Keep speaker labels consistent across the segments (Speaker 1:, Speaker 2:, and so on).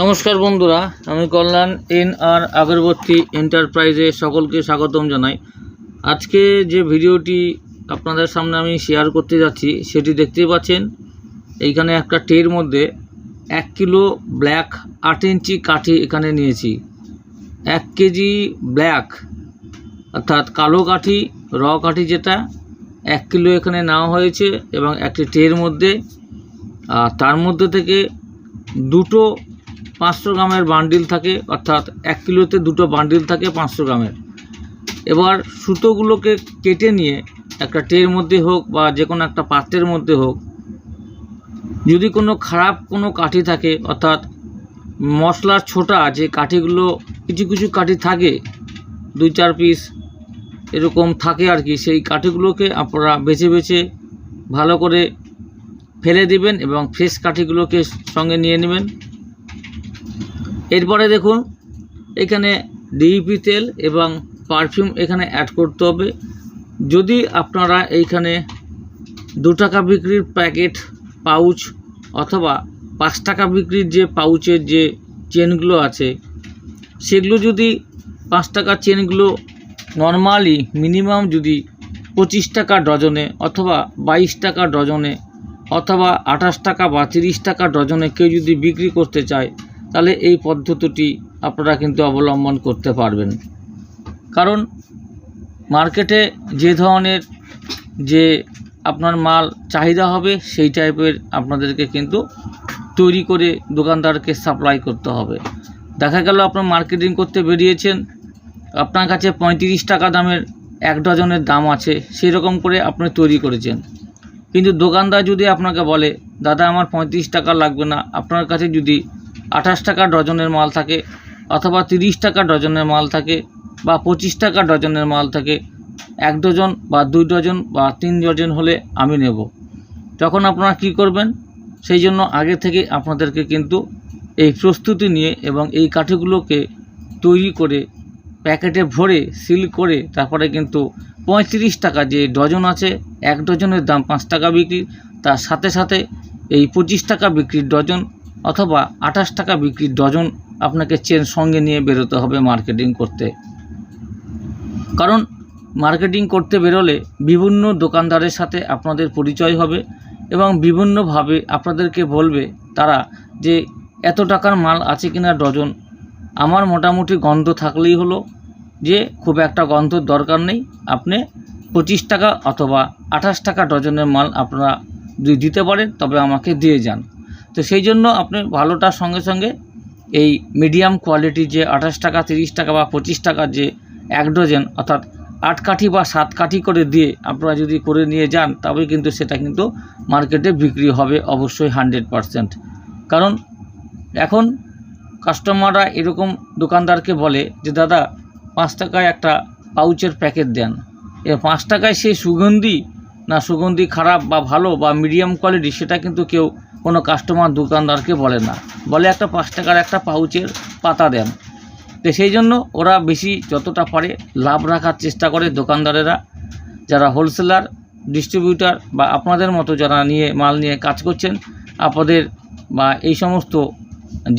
Speaker 1: নমস্কার বন্ধুরা, আমি কল্যাণ এন আর আগরবত্তী এন্টারপ্রাইজে সকলকে স্বাগতম জানাই। আজকে যে ভিডিওটি আপনাদের সামনে আমি শেয়ার করতে যাচ্ছি, সেটি দেখতেই পাচ্ছেন, এইখানে একটা টের মধ্যে এক কিলো ব্ল্যাক আট ইঞ্চি কাঠি এখানে নিয়েছি। এক কেজি ব্ল্যাক অর্থাৎ কালো কাঠি র কাঠি যেটা, এক কিলো এখানে নেওয়া হয়েছে এবং একটি ট্রের মধ্যে আর তার মধ্যে থেকে দুটো পাঁচশো গ্রামের বান্ডিল থাকে, অর্থাৎ এক কিলোতে দুটো বান্ডিল থাকে পাঁচশো গ্রামের। এবার সুতোগুলোকে কেটে নিয়ে একটা ট্রের মধ্যে হোক বা যে কোনো একটা পাত্রের মধ্যে হোক, যদি কোনো খারাপ কোনো কাঠি থাকে, অর্থাৎ মশলার ছোটা, যে কাঠিগুলো কিছু কিছু কাঠি থাকে, দুই চার পিস এরকম থাকে আর কি, সেই কাঠিগুলোকে আপনারা বেছে বেছে ভালো করে ফেলে দিবেন এবং ফ্রেশ কাঠিগুলোকে সঙ্গে নিয়ে নেবেন। এরপরে দেখুন, এখানে ডিইপি তেল এবং পারফিউম এখানে অ্যাড করতে হবে। যদি আপনারা এইখানে দু টাকা বিক্রির প্যাকেট পাউচ অথবা পাঁচ টাকা বিক্রির যে পাউচের যে চেনগুলো আছে, সেগুলো যদি পাঁচ টাকার চেনগুলো নর্মালি মিনিমাম যদি পঁচিশ টাকা ডজনে অথবা বাইশ টাকা ডজনে অথবা আঠাশ টাকা বা তিরিশ টাকা ডজনে কেউ যদি বিক্রি করতে চায় তাহলে এই পদ্ধতিটি আপনারা কিন্তু অবলম্বন করতে পারবেন। কারণ মার্কেটে যে ধরনের যে আপনার মাল চাহিদা হবে, সেই টাইপের আপনাদেরকে কিন্তু তৈরি করে দোকানদারকে সাপ্লাই করতে হবে। দেখা গেল আপনার মার্কেটিং করতে বেরিয়েছেন, আপনার কাছে পঁয়ত্রিশ টাকা দামের এক ডজনের দাম আছে সেই রকম করে আপনি তৈরি করেছেন। কিন্তু দোকানদার যদি আপনাকে বলে, দাদা, আমার পঁয়ত্রিশ টাকা লাগবে না। আপনার কাছে যদি আঠাশ টাকা ডজনের মাল থাকে অথবা তিরিশ টাকা ডজনের মাল থাকে বা পঁচিশ টাকা ডজনের মাল থাকে। এক ডজন বা দুই ডজন বা তিন ডজন হলে আমি নেব। তখন আপনারা কি করবেন, সেই জন্য আগে থেকে আপনাদেরকে কিন্তু এই প্রস্তুতি নিয়ে এবং এই কাঠিগুলোকে তৈরি করে, প্যাকেটে ভরে, সিল করে, তারপরে কিন্তু পঁয়ত্রিশ টাকা যে ডজন আছে, এক ডজনের দাম পাঁচ টাকা বিক্রি, তার সাথে সাথে এই পঁচিশ টাকা বিক্রির ডজন অথবা আঠাশ টাকা বিক্রির ডজন আপনাকে চেন সঙ্গে নিয়ে বেরোতে হবে মার্কেটিং করতে। কারণ মার্কেটিং করতে বেরোলে বিভিন্ন দোকানদারের সাথে আপনাদের পরিচয় হবে এবং বিভিন্নভাবে আপনাদেরকে বলবে তারা যে, এত টাকার মাল আছে কিনা ডজন? আমার মোটামুটি গন্ধ থাকলেই হলো যে, খুব একটা গন্ধর দরকার নেই। আপনি পঁচিশ টাকা অথবা আঠাশ টাকা ডজনের মাল আপনারা যদি দিতে পারেন, তবে আমাকে দিয়ে যান। তো সেই জন্য আপনি ভালোটার সঙ্গে সঙ্গে এই মিডিয়াম কোয়ালিটির যে আঠাশ টাকা, তিরিশ টাকা বা পঁচিশ টাকার যে এক ডজন অর্থাৎ আট কাঠি বা সাত কাঠি করে দিয়ে আপনারা যদি করে নিয়ে যান তবে কিন্তু সেটা কিন্তু মার্কেটে বিক্রি হবে অবশ্যই হান্ড্রেড পারসেন্ট কারণ এখন কাস্টমাররা এরকম দোকানদারকে বলে যে, দাদা, পাঁচ টাকায় একটা পাউচের প্যাকেট দেন। এ পাঁচ টাকায় সেই সুগন্ধি, না সুগন্ধি খারাপ বা ভালো বা মিডিয়াম কোয়ালিটি সেটা কিন্তু কেউ কোনো কাস্টমার দোকানদারকে বলে না। বলে একটা পাঁচ টাকার একটা পাউচের পাতা দেন। তো সেই জন্য ওরা বেশি যতটা পারে লাভ রাখার চেষ্টা করে দোকানদারেরা। যারা হোলসেলার ডিস্ট্রিবিউটার বা আপনাদের মতো যারা নিয়ে মাল নিয়ে কাজ করছেন, আপনাদের বা এই সমস্ত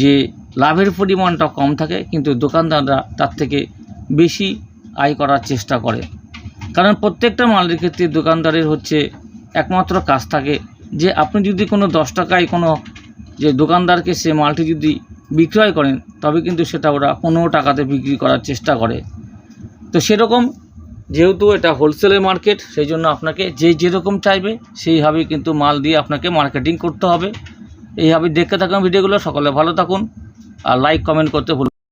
Speaker 1: যে লাভের পরিমাণটা কম থাকে, কিন্তু দোকানদাররা তার থেকে বেশি আয় করার চেষ্টা করে। কারণ প্রত্যেকটা মালের ক্ষেত্রে দোকানদারের হচ্ছে একমাত্র কাজ থাকে যে আপনি যদি কোনো দশ টাকায় কোনো যে দোকানদারকে সে মালটি যদি বিক্রয় করেন, তবে কিন্তু সেটা ওরা পনেরো টাকাতে বিক্রি করার চেষ্টা করে। তো সেরকম যেহেতু এটা হোলসেলের মার্কেট সেই জন্য আপনাকে যে যেরকম চাইবে, সেইভাবেই কিন্তু মাল দিয়ে আপনাকে মার্কেটিং করতে হবে। এইভাবে দেখতে থাকুন ভিডিওগুলো, সকলে ভালো থাকুন। আর লাইক কমেন্ট করতে ভুল